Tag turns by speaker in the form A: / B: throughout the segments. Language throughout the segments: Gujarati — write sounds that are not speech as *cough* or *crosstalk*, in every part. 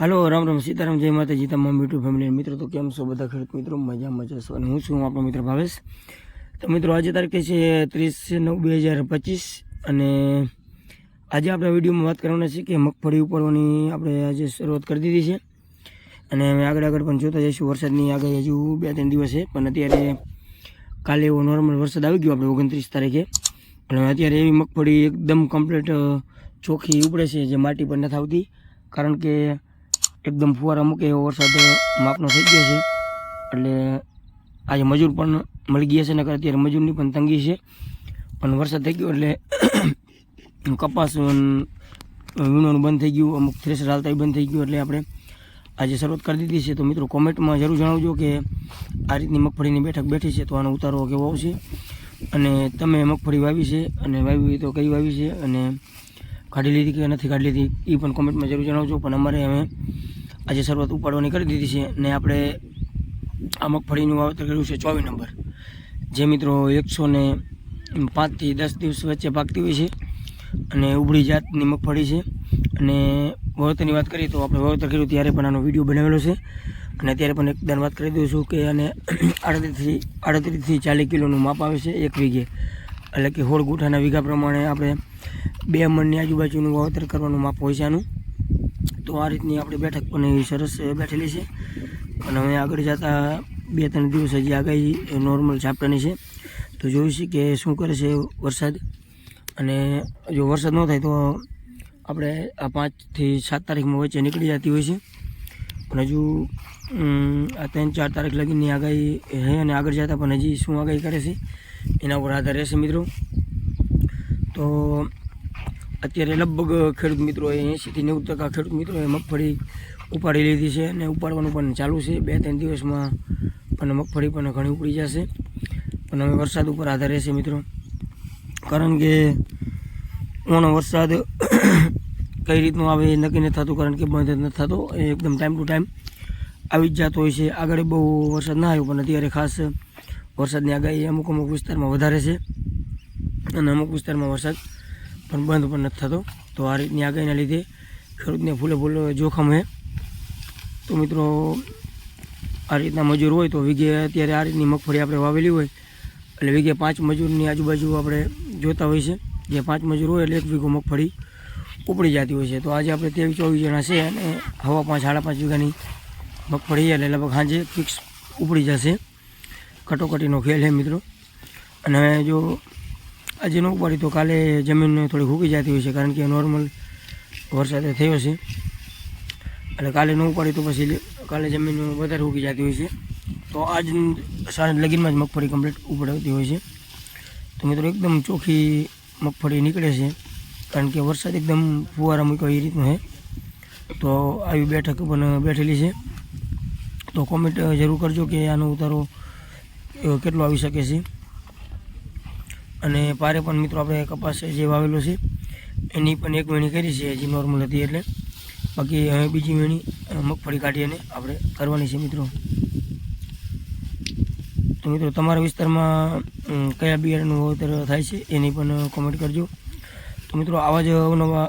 A: હાલો, રામ રામ, સીતારામ, જય માતાજી, તમામ યુટ્યુબ ફેમિલી મિત્રો, તો કેમ છો બધા? ખેડૂત મિત્રો મજા મજા છો અને હું છું આપણો મિત્ર ભાવેશ. તો મિત્રો, આજે તારીખે છે ત્રીસ નવ બે હજાર પચીસ, અને આજે આપણે વિડીયોમાં વાત કરવાના છે કે મગફળી ઉપાડવાની આપણે આજે શરૂઆત કરી દીધી છે. અને અમે આગળ આગળ પણ જોતા જઈશું. વરસાદની આગળ હજુ બે ત્રણ દિવસ છે, પણ અત્યારે કાલે એવો નોર્મલ વરસાદ આવી ગયો આપણે ઓગણત્રીસ તારીખે. અને અત્યારે એવી મગફળી એકદમ કમ્પ્લીટ ચોખ્ખી ઉપડે છે, જે માટી પર નથી આવતી. કારણ કે એકદમ ફુવારા મૂકે એવો વરસાદ માપનો થઈ ગયો છે. એટલે આજે મજૂર પણ મળી ગયા છે, નકર અત્યારે મજૂરની પણ તંગી છે. પણ વરસાદ થઈ ગયો એટલે *coughs* કપાસ વીણવાનું બંધ થઈ ગયું, અમુક થ્રેસર હાલતા બંધ થઈ ગયું. એટલે આપણે આજે શરૂઆત કરી દીધી છે. તો મિત્રો કોમેન્ટમાં જરૂર જણાવજો કે આ રીતની મગફળીની બેઠક બેઠી છે, તો આનો ઉતારો કેવો આવશે? અને તમે મગફળી વાવી છે, અને વાવી તો કઈ વાવી છે? અને કાઢી લીધી કે નથી કાઢી લીધી એ પણ કોમેન્ટમાં જરૂર જણાવજો. પણ અમારે અમે આજે શરૂઆત ઉપાડવાની કરી દીધી છે ને આપણે આ મગફળીનું વાવેતર કર્યું છે ચોવીસ નંબર. જે મિત્રો એકસો ને પાંચથી દસ દિવસ વચ્ચે પાકતી હોય છે અને ઉભળી જાતની મગફળી છે. અને વાવેતરની વાત કરીએ તો આપણે વાવેતર કર્યું ત્યારે પણ આનો વીડિયો બનાવેલો છે. અને અત્યારે પણ એકદમ વાત કરી દઉં છું કે આને *clears throat* આડત્રીસથી આડત્રીસથી ચાલીસ કિલોનું માપ આવે છે એક વીઘે. એટલે કે હોળ ગુઠાના વીઘા પ્રમાણે આપણે બે મણની આજુબાજુનું વાવતર કરવાનું માપ હોય છે આનું. તો આ રીતની આપણે બેઠક પણ એવી સરસ બેઠેલી છે. અને હવે આગળ જતા બે ત્રણ દિવસ હજી આગાહી નોર્મલ ઝાપટાની છે. તો જોઈશું કે શું કરે છે વરસાદ. અને જો વરસાદ ન થાય તો આપણે આ પાંચથી સાત તારીખમાં વચ્ચે નીકળી જતી હોય છે. પણ હજુ આ ત્રણ ચાર તારીખ લગીની આગાહી હે અને આગળ જતાં પણ હજી શું આગાહી કરે છે, એના ઉપર આધાર રહેશે મિત્રો. તો અત્યારે લગભગ ખેડૂત મિત્રોએ એંશીથી નેવું ટકા ખેડૂત મિત્રોએ મગફળી ઉપાડી લીધી છે અને ઉપાડવાનું પણ ચાલુ છે. બે ત્રણ દિવસમાં પણ મગફળી પણ ઘણી ઉપડી જશે. પણ હવે વરસાદ ઉપર આધાર રહેશે મિત્રો. કારણ કે ઓનો વરસાદ *coughs* કઈ રીતનો આવે એ નક્કી નથી થતું. કારણ કે બંધ નથી થતો. એ એકદમ ટાઈમ ટુ ટાઈમ આવી જ જતો હોય છે. આગળ બહુ વરસાદ ના આવ્યો, પણ અત્યારે ખાસ વરસાદની આગાહી અમુક અમુક વિસ્તારમાં વધારે છે. અને અમુક વિસ્તારમાં વરસાદ પણ બંધ પણ નથી થતો. તો આ રીતની આગાહીના લીધે ખેડૂતને ફૂલે ફૂલે જોખમ છે તો મિત્રો, આ રીતના મજૂર હોય તો વીઘે અત્યારે આ રીતની મગફળી આપણે વાવેલી હોય. એટલે વીઘે પાંચ મજૂરની આજુબાજુ આપણે જોતા હોય છે. જે પાંચ મજૂર હોય એટલે એક વીઘો મગફળી ઉપડી જતી હોય છે. તો આજે આપણે ત્રેવીસ, ચોવીસ જણા છે અને હવા પાંચ, સાડા પાંચ વીઘાની મગફળી એટલે લગભગ સાંજે ફિક્સ ઉપડી જશે. કટોકટીનો ખેલ છે મિત્રો. અને જો આજે ન ઉપાડી તો કાલે જમીન થોડી સૂકી જતી હોય છે, કારણ કે નોર્મલ વરસાદ થયો છે. એટલે કાલે ન ઉપાડી તો પછી કાલે જમીન વધારે સૂકી જતી હોય છે. તો આજ સાંજ લગીનમાં જ મગફળી કમ્પ્લીટ ઉપડાવતી હોય છે. તો મિત્રો એકદમ ચોખ્ખી મગફળી નીકળે છે, કારણ કે વરસાદ એકદમ ફુવારા મૂક્યો એ રીતનું છે તો આવી બેઠક પણ બેઠેલી છે. તો કોમેન્ટ જરૂર કરજો કે આનો ઉતારો કેટલો આવી શકે છે. અને પારે પણ મિત્રો આપણે કપાસ જે વાવેલો છે, એની પણ એક વેણી કરી છે, હજી નોર્મલ હતી એટલે. બાકી હવે બીજી વેણી મગફળી કાઢી અને આપણે કરવાની છે મિત્રો. તો મિત્રો તમારા વિસ્તારમાં કયા બિયારણનું વાવેતર થાય છે, એની પણ કોમેન્ટ કરજો. તો મિત્રો આવા જ અવનવા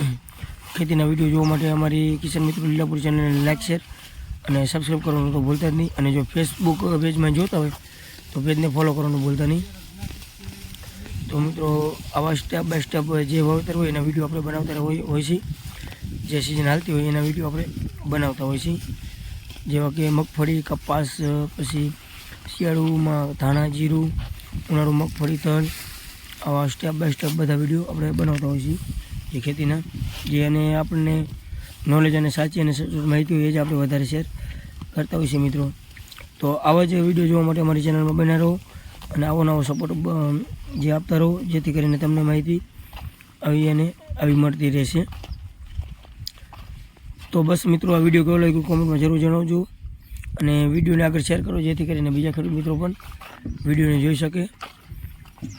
A: *coughs* ખેતીના વીડિયો જોવા માટે અમારી કિશન મિત્રો લીલાપુર ચેનલને લાઇક શેર અને સબસ્ક્રાઈબ કરવાનું તો ભૂલતા જ નહીં. અને જો ફેસબુક પેજમાં જોતા હોય, તો પેજને ફોલો કરવાનું ભૂલતા નહીં. તો મિત્રો, આવા સ્ટેપ બાય સ્ટેપ જે વાવેતર હોય એના વીડિયો આપણે બનાવતા હોય છે. જે સિઝન હાલતી હોય એના વીડિયો આપણે બનાવતા હોય છે. જેવા કે મગફળી, કપાસ, પછી શિયાળુમાં ધાણા, જીરું, ઉનાળુ મગફળી, તલ, આવા સ્ટેપ બાય સ્ટેપ બધા વીડિયો આપણે બનાવતા હોય છીએ. જે ખેતીના, જે અને આપણને નોલેજ અને સાચી અને માહિતી હોય એ જ આપણે વધારે શેર કરતા હોય છે મિત્રો. તો આવા જ વીડિયો જોવા માટે અમારી ચેનલમાં બના રહો. અને આવો નવો સપોર્ટ જે આપતા રહો, જેથી કરીને તમને માહિતી આવી અને આવી મળતી રહેશે. તો બસ મિત્રો, આ વીડિયો કેવો લાગ્યો કોમેન્ટમાં જરૂર જણાવજો. અને વિડીયોને આગળ શેર કરો, જેથી કરીને બીજા ખેડૂત મિત્રો પણ વિડીયોને જોઈ શકે.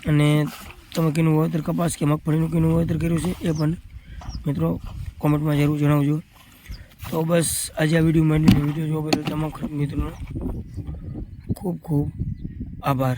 A: અને તમે કેનું વાવેતર કપાસ કે મગફળીનું કેનું વાવેતર કર્યું છે, એ પણ મિત્રો કોમેન્ટમાં જરૂર જણાવજો. તો બસ આજે આ વીડિયો માંડીને વીડિયો જોવા બદલ તમામ મિત્રોનો ખૂબ ખૂબ આભાર.